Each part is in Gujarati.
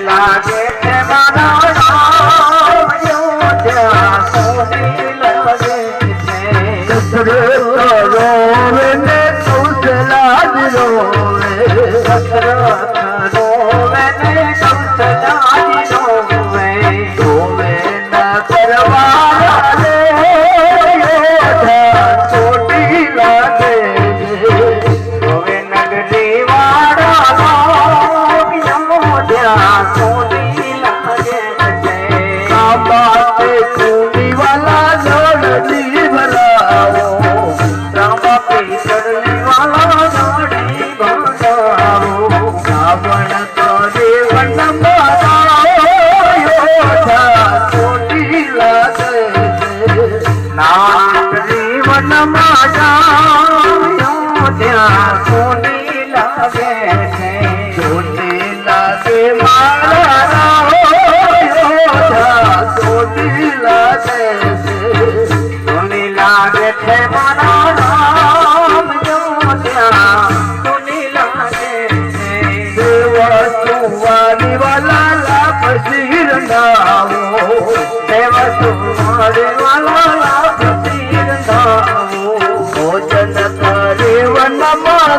লাগে ভালো મનમાં જાયો ત્યાં કોની લાગે છે કોની લાગે મારા રાયો કોની લાગે છે કોની લાગે છે મારા રામ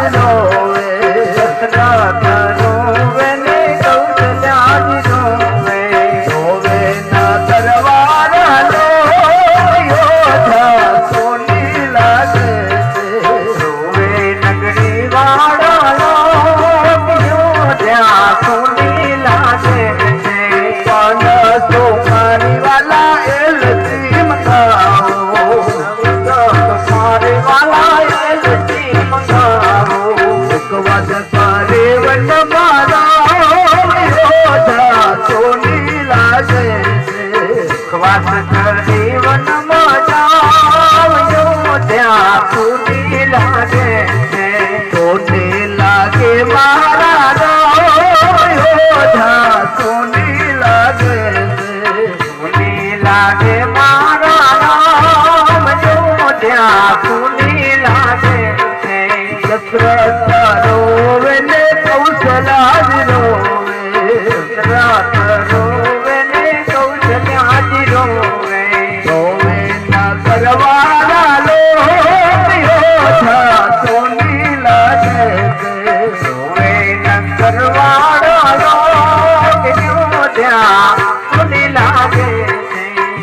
I don't know.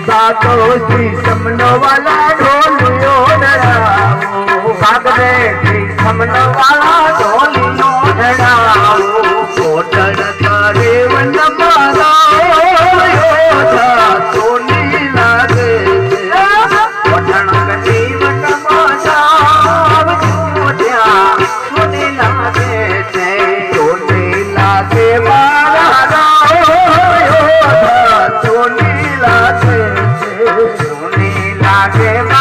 બાબો શ્રી સમનો વાલા ઢોલિયો ડરાવો બાબરે શ્રી સમનો વાલા ઢોલિયો ડરાવો કોટણ તારે વન પારા સોની લાગે કોટણ કટી વન પારા ત્યાં. লাগে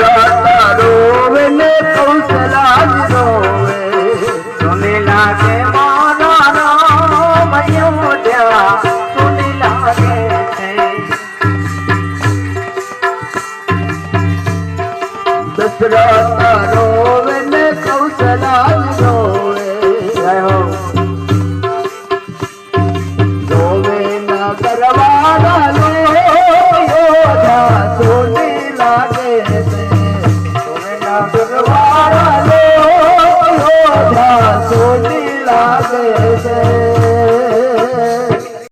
Lord